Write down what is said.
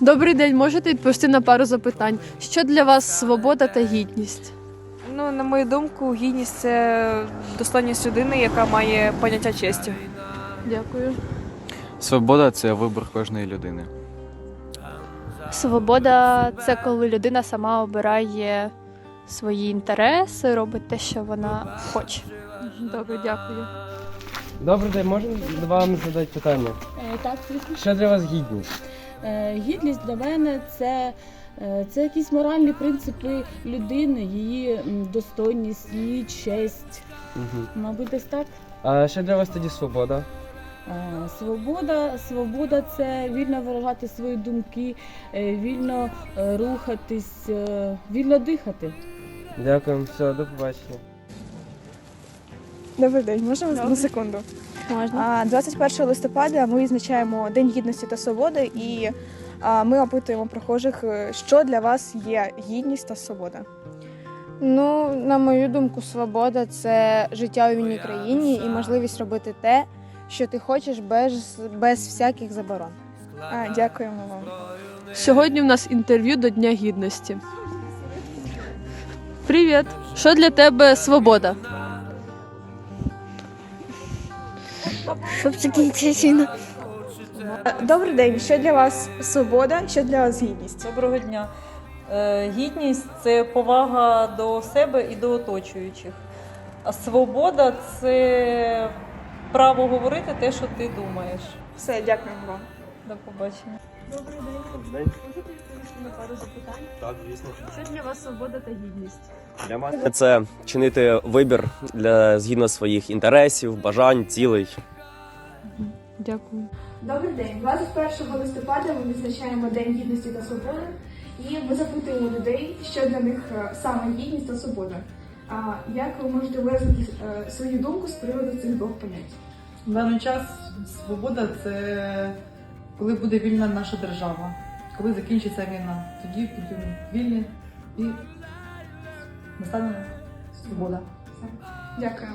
Добрий день, можете відповісти на пару запитань. Що для вас свобода та гідність? Ну, на мою думку, гідність це достойність людини, яка має поняття честі. Дякую. Свобода це вибір кожної людини. Свобода це коли людина сама обирає свої інтереси, робить те, що вона хоче. Добре, дякую. Добрий день, можна вам задати питання? Е, Так, звісно. Що для вас гідність? Е, Гідність для мене це, е, це якісь моральні принципи людини, її достойність, її честь. Угу. Мабуть, десь так. А що для вас тоді свобода? Е, Свобода, свобода це вільно виражати свої думки, вільно рухатись, вільно дихати. Дякую, все, до побачення. Добрий день, можна вас на секунду? Можна. 21 листопада ми відзначаємо День гідності та свободи, і ми опитуємо прохожих, е, що для вас є гідність та свобода. Ну, на мою думку, свобода це життя у вільній країні і можливість робити те, що ти хочеш без, без всяких заборон. А, дякуємо вам. Сьогодні в нас інтерв'ю до Дня гідності. Привіт! Що для тебе свобода? Щоб. Е, Добрий день, що для вас свобода, що для вас гідність? Доброго дня. Е, Гідність це повага до себе і до оточуючих. А свобода це право говорити те, що ти думаєш. Все, дякуємо вам. До побачення. Так, звісно. Що для вас свобода та гідність? Для мене це чинити вибір для згідно своїх інтересів, бажань, цілей. Дякую. Добрий день. 21 листопада ми відзначаємо День гідності та свободи, і ми запитуємо людей, що для них е, саме гідність та свобода. А як ви можете виразити е, свою думку з приводу цих двох понять? В даний час свобода це коли буде вільна наша держава, коли закінчиться війна, тоді будемо вільні і настане свобода. Дякую.